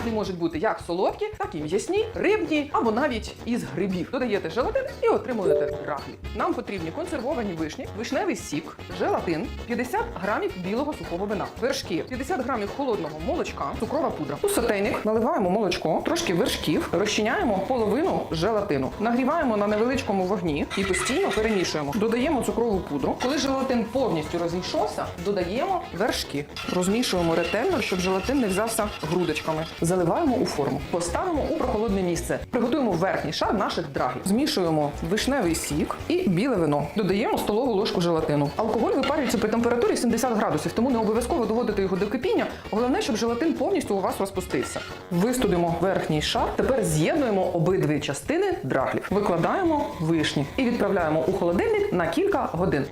Драглі можуть бути як солодкі, так і м'ясні, рибні або навіть із грибів. Додаєте желатин і отримуєте драглі. Нам потрібні консервовані вишні, вишневий сік, желатин, 50 грамів білого сухого вина, вершки, 50 грамів холодного молочка, цукрова пудра. У сотейник наливаємо молочко, трошки вершків, розчиняємо половину желатину, нагріваємо на невеличкому вогні і постійно перемішуємо. Додаємо цукрову пудру. Коли желатин повністю розійшовся, додаємо вершки. Розмішуємо ретельно, щоб желатин не взявся грудочками. Заливаємо у форму. Поставимо у прохолодне місце. Приготуємо верхній шар наших драгів. Змішуємо вишневий сік і біле вино. Додаємо столову ложку желатину. Алкоголь випарюється при температурі 70 градусів, тому не обов'язково доводити його до кипіння. Головне, щоб желатин повністю у вас розпустився. Вистудимо верхній шар. Тепер з'єднуємо обидві частини драглів. Викладаємо вишні і відправляємо у холодильник на кілька годин.